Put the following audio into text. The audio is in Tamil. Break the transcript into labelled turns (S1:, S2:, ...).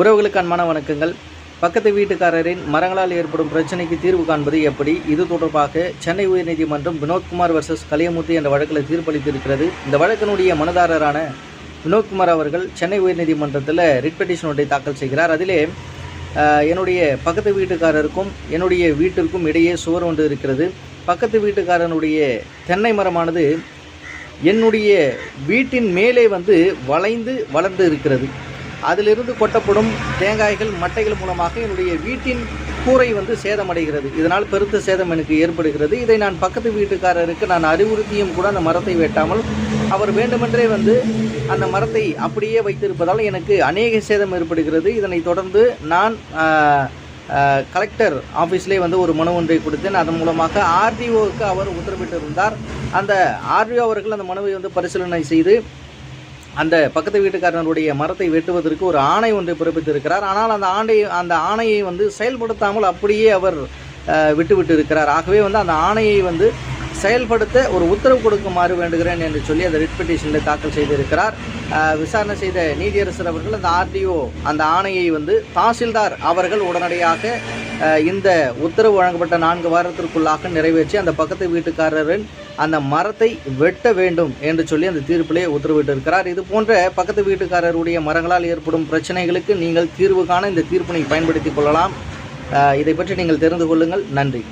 S1: உறவுகளுக்கு அன்பான வணக்கங்கள். பக்கத்து வீட்டுக்காரரின் மரங்களால் ஏற்படும் பிரச்சனைக்கு தீர்வு காண்பது எப்படி? இது தொடர்பாக சென்னை உயர்நீதிமன்றம் வினோத்குமார் வர்சஸ் கலியமூர்த்தி என்ற வழக்கில் தீர்ப்பளித்திருக்கிறது இந்த வழக்கினுடைய மனதாரரான வினோத்குமார் அவர்கள் சென்னை உயர்நீதிமன்றத்தில் ரிட் பெட்டிஷன் ஒன்றை தாக்கல் செய்கிறார். அதிலே என்னுடைய பக்கத்து வீட்டுக்காரருக்கும் என்னுடைய வீட்டிற்கும் இடையே சுவர் ஒன்று இருக்கிறது. பக்கத்து வீட்டுக்காரனுடைய தென்னை மரமானது என்னுடைய வீட்டின் மேலே வந்து வளைந்து வளர்ந்து இருக்கிறது. அதிலிருந்து கொட்டப்படும் தேங்காய்கள் மட்டைகள் மூலமாக என்னுடைய வீட்டின் கூரை வந்து சேதமடைகிறது. இதனால் பெருத்த சேதம் எனக்கு ஏற்படுகிறது. இதை நான் பக்கத்து வீட்டுக்காரருக்கு நான் அறிவுறுத்தியும் கூட அந்த மரத்தை வெட்டாமல் அவர் வேண்டுமென்றே வந்து அந்த மரத்தை அப்படியே வைத்திருப்பதால் எனக்கு அநேக சேதம் ஏற்படுகிறது. இதனைத் தொடர்ந்து நான் கலெக்டர் ஆஃபீஸ்லேயே வந்து ஒரு மனு ஒன்றை கொடுத்தேன். அதன் மூலமாக ஆர்டிஓவுக்கு அவர் உத்தரவிட்டிருந்தார். அந்த ஆர்டிஓ அவர்கள் அந்த மனுவை வந்து பரிசீலனை செய்து அந்த பக்கத்து வீட்டுக்காரனுடைய மரத்தை வெட்டுவதற்கு ஒரு ஆணை ஒன்றை பிறப்பித்திருக்கிறார். ஆனால் அந்த ஆண்டை அந்த ஆணையை வந்து செயல்படுத்தாமல் அப்படியே அவர் விட்டுவிட்டு இருக்கிறார் ஆகவே வந்து அந்த ஆணையை வந்து செயல்படுத்த ஒரு உத்தரவு கொடுக்குமாறு வேண்டுகிறேன் என்று சொல்லி அந்த ரிட் பெட்டிஷனில் தாக்கல் செய்திருக்கிறார். விசாரணை செய்த நீதியரசர் அவர்கள் அந்த ஆர்டிஓ அந்த ஆணையை வந்து தாசில்தார் அவர்கள் உடனடியாக இந்த உத்தரவு வழங்கப்பட்ட நான்கு வாரத்திற்குள்ளாக நிறைவேற்றி அந்த பக்கத்து வீட்டுக்காரரின் அந்த மரத்தை வெட்ட வேண்டும் என்று சொல்லி அந்த தீர்ப்பிலே உத்தரவிட்டிருக்கிறார். இது போன்ற பக்கத்து வீட்டுக்காரருடைய மரங்களால் ஏற்படும் பிரச்சனைகளுக்கு நீங்கள் தீர்வு காண இந்த தீர்ப்பினை பயன்படுத்திக் கொள்ளலாம். இதை பற்றி நீங்கள் தெரிந்து கொள்ளுங்கள். நன்றி.